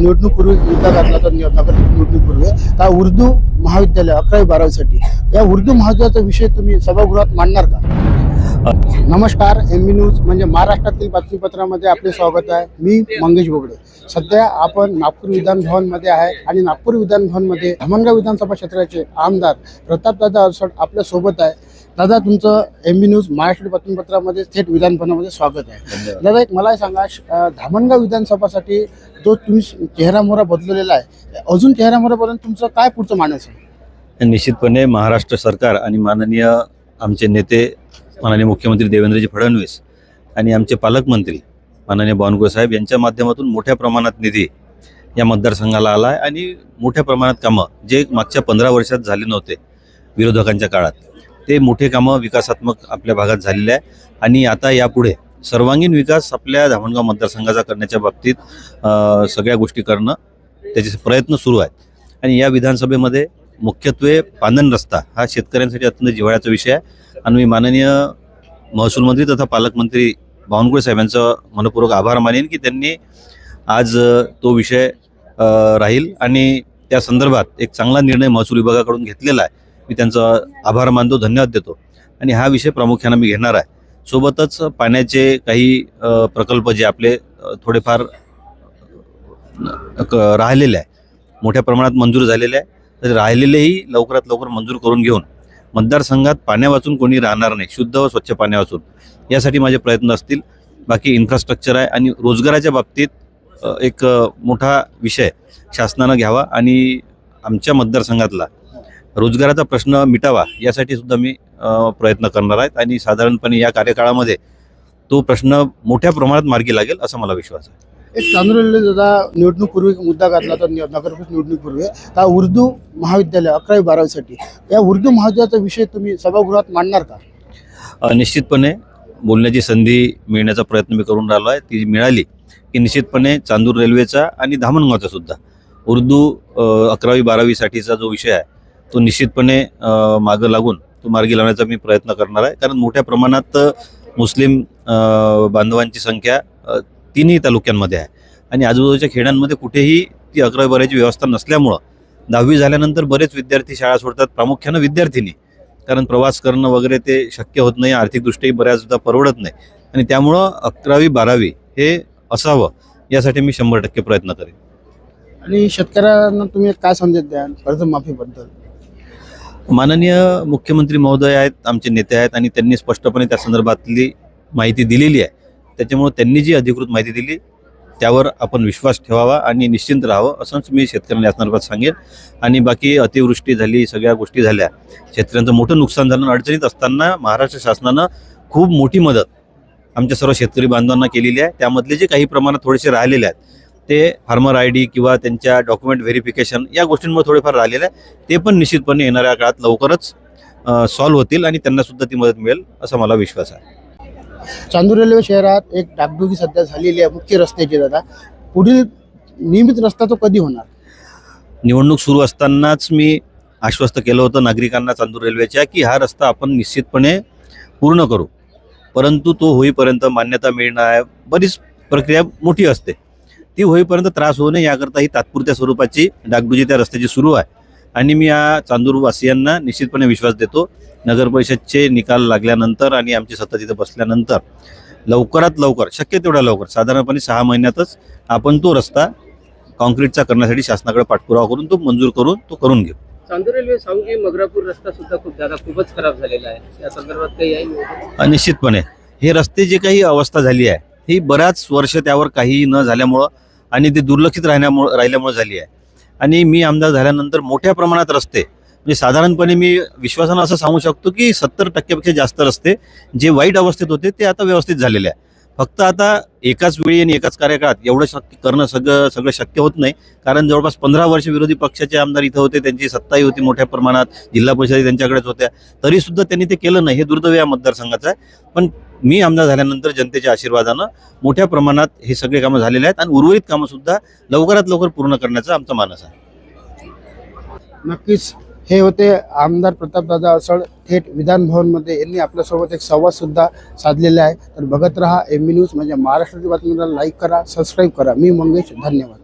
निवडणूकपूर्वी मुद्दा घातला तर नगर निवडणूकपूर्वी का उर्दू महाविद्यालय अकरावी बारावीसाठी. या उर्दू महाविद्यालयाचा विषय तुम्ही सभागृहात मांडणार का? नमस्कार एम बी न्यूज म्हणजे महाराष्ट्रातील बातमीपत्रामध्ये आपले स्वागत आहे. मी मंगेश बोबडे. सध्या आपण नागपूर विधान भवनमध्ये आहे आणि नागपूर विधान भवनमध्ये धामणगाव विधानसभा क्षेत्राचे आमदार प्रतापदादा अडसड आपल्यासोबत आहे. दादा तुमचं एम बी न्यूज महाराष्ट्र बातमीपत्रामध्ये थेट विधान भवनामध्ये स्वागत आहे. दादा एक मला सांगा धामणगाव विधानसभासाठी जो तुम्ही चेहरा मोहरा बदललेला आहे अजून चेहरा मोहरापर्यंत तुमचं काय पुढचं मानस आहे? निश्चितपणे महाराष्ट्र सरकार आणि माननीय आमचे नेते माननीय मुख्यमंत्री देवेंद्रजी फडणवीस आणि आमचे पालकमंत्री माननीय बावनकुळे साहेब यांच्या माध्यमातून मोठ्या प्रमाणात निधी या मतदारसंघाला आला आहे आणि मोठ्या प्रमाणात कामं जे मागच्या पंधरा वर्षात झाले नव्हते विरोधकांच्या काळात. ते मोठे कामं विकासात्मक आपल्या भागात झालेले आहे. आणि आता यापुढे सर्वांगीण विकास आपल्या धामणगाव मतदारसंघाचा करण्याच्या बाबतीत सगळ्या गोष्टी करणं त्याचे प्रयत्न सुरू आहेत. आणि या विधानसभेमध्ये मुख्यत्वे पानन रस्ता हा शेतकऱ्यांसाठी अत्यंत जिव्हाळ्याचा विषय आहे. आणि मी माननीय महसूल मंत्री तथा पालकमंत्री बावनकुळे साहेबांचं मनपूर्वक आभार मानेन की त्यांनी आज तो विषय राहील. आणि त्या संदर्भात एक चांगला निर्णय महसूल विभागाकडून घेतलेला आहे. मी त्यांचा आभार मानतो धन्यवाद देतो. आणि हा विषय प्रामुख्यानं मी घेणार आहे. सोबतच पाण्याचे काही प्रकल्प जे आपले थोडेफार क- राहिलेले आहे. मोठ्या प्रमाणात मंजूर झालेले आहे. तर राहिलेलेही लवकरात लवकर मंजूर करून घेऊन मतदारसंघात पाण्या वाचून कोणी राहणार नाही शुद्ध व स्वच्छ पाण्या वाचून. यासाठी माझे प्रयत्न असतील. बाकी इन्फ्रास्ट्रक्चर आहे आणि रोजगाराच्या बाबतीत एक मोठा विषय शासनानं घ्यावा आणि आमच्या मतदारसंघातला रोजगाराचा प्रश्न मिटावा यासाठी सुद्धा मी प्रयत्न करणार आहेत. आणि साधारणपणे या कार्यकाळामध्ये तो प्रश्न मोठ्या प्रमाणात मार्गी लागेल असा मला विश्वास आहे. एक चांदुरले दादा निवडणूकपूर्वी मुद्दा घातला तर नगरपरिषद निवडणूकपूर्वी का उर्दू महाविद्यालय अकरावी बारावीसाठी या उर्दू महाविद्यालयाचा विषय तुम्ही सभागृहात मांडणार का? निश्चितपणे बोलण्याची संधी मिळण्याचा प्रयत्न मी करून राहिलो आहे. ती मिळाली की निश्चितपणे चांदूर रेल्वेचा आणि धामणगावचा सुद्धा. उर्दू अकरावी बारावीसाठीचा जो विषय आहे तो निश्चितपणे मागं लागून तो मार्गी लावण्याचा मी प्रयत्न करणार आहे. कारण मोठ्या प्रमाणात मुस्लिम बांधवांची संख्या तिन्ही तालुक्यांमध्ये आहे. आणि आजूबाजूच्या खेड्यांमध्ये कुठेही ती अकरावी बारावीची व्यवस्था नसल्यामुळं दहावी झाल्यानंतर बरेच विद्यार्थी शाळा सोडतात प्रामुख्यानं विद्यार्थिनी. कारण प्रवास करणं वगैरे ते शक्य होत नाही आर्थिकदृष्ट्याही बऱ्याचदा परवडत नाही. आणि त्यामुळं अकरावी बारावी हे असावं यासाठी मी शंभर टक्के प्रयत्न करेन. आणि शेतकऱ्यांना तुम्ही काय संदेश द्याल? कर्जमाफीबद्दल. माननीय मुख्यमंत्री महोदय आहेत आमचे नेते आहेत आणि त्यांनी स्पष्टपणे त्या संदर्भातली माहिती दिलेली आहे. त्याच्यामुळे त्यांनी जी अधिकृत माहिती दिली त्यावर आपण विश्वास ठेवावा आणि निश्चिंत राहावं असंच मी शेतकऱ्यांना या संदर्भात सांगेन. आणि बाकी अतिवृष्टी झाली सगळ्या गोष्टी झाल्या. शेतकऱ्यांचं मोठं नुकसान झालं आणि अडचणीत असताना महाराष्ट्र शासनानं खूप मोठी मदत आमच्या सर्व शेतकरी बांधवांना केलेली आहे. त्यामधले जे काही प्रमाणात थोडेसे राहिलेले आहेत ते फार्मर आय डी किंवा त्यांच्या डॉक्युमेंट व्हेरिफिकेशन या गोष्टींमुळे थोडेफार राहिलेले आहे. ते पण निश्चितपणे येणाऱ्या काळात लवकरच सॉल्व्ह होतील आणि त्यांना सुद्धा ती मदत मिळेल असा मला विश्वास आहे. चांदूर रेल्वे शहरात एक डागडुगी सध्या झालेली आहे मुख्य रस्त्याची दादा. पुढील नियमित रस्ता तो कधी होणार? निवडणूक सुरू असतानाच मी आश्वस्त केलं होतं नागरिकांना चांदूर रेल्वेच्या की हा रस्ता आपण निश्चितपणे पूर्ण करू. परंतु तो होईपर्यंत मान्यता मिळणं आहे बरीच प्रक्रिया मोठी असते. ती होईपर्यंत त्रास होऊ नये याकरता ही तात्पुरत्या स्वरूपाची डागडुजी त्या रस्त्याची सुरू आहे. आणि मी या चांदूरवासियांना निश्चितपणे विश्वास देतो. नगर परिषदचे निकाल लागल्यानंतर आणि आमची सत्ता तिथं बसल्यानंतर लवकरात लवकर शक्य तेवढ्या लवकर साधारणपणे सहा महिन्यातच आपण तो रस्ता कॉन्क्रीटचा करण्यासाठी शासनाकडे पाठपुरावा करून तो मंजूर करून तो करून घेऊ. चांदूर रेल्वे सावंगी मगरापूर रस्ता सुद्धा खूप दादा खूपच खराब झालेला आहे. या संदर्भात काही आहे? निश्चितपणे हे रस्ते जे काही अवस्था झाली आहे ही बऱ्याच वर्ष त्यावर काहीही न झाल्यामुळं आणि ते दुर्लक्षित राहण्यामुळं राहिल्यामुळं झाली आहे. आणि मी आमदार झाल्यानंतर मोठ्या प्रमाणात रस्ते म्हणजे साधारणपणे मी विश्वासानं असं सांगू शकतो की सत्तर टक्क्यापेक्षा जास्त रस्ते जे वाईट अवस्थेत होते ते आता व्यवस्थित झालेले आहे. फक्त आता एकाच वेळी आणि एकाच कार्यकाळात एवढं शक्य करणं सगळं सगळं शक्य होत नाही. कारण जवळपास पंधरा वर्ष विरोधी पक्षाचे आमदार इथं होते त्यांची सत्ताही होती मोठ्या प्रमाणात जिल्हा परिषद त्यांच्याकडेच होत्या. तरी सुद्धा त्यांनी ते केलं नाही हे दुर्दैव या मतदारसंघाचं आहे. पण मी आमदार झाल्यानंतर जनतेच्या आशीर्वादानं मोठ्या प्रमाणात हे सगळे कामं झालेले आहेत आणि उर्वरित कामं सुद्धा लवकरात लवकर पूर्ण करण्याचा आमचा मानस आहे. नक्कीच. हे होते आमदार प्रतापदादा असळ थेट विधानभवनमध्ये यांनी आपल्यासोबत एक संवादसुद्धा साधलेला आहे. तर बघत रहा एम बी न्यूज म्हणजे महाराष्ट्राची बातमीला लाईक करा सबस्क्राईब करा. मी मंगेश धन्यवाद.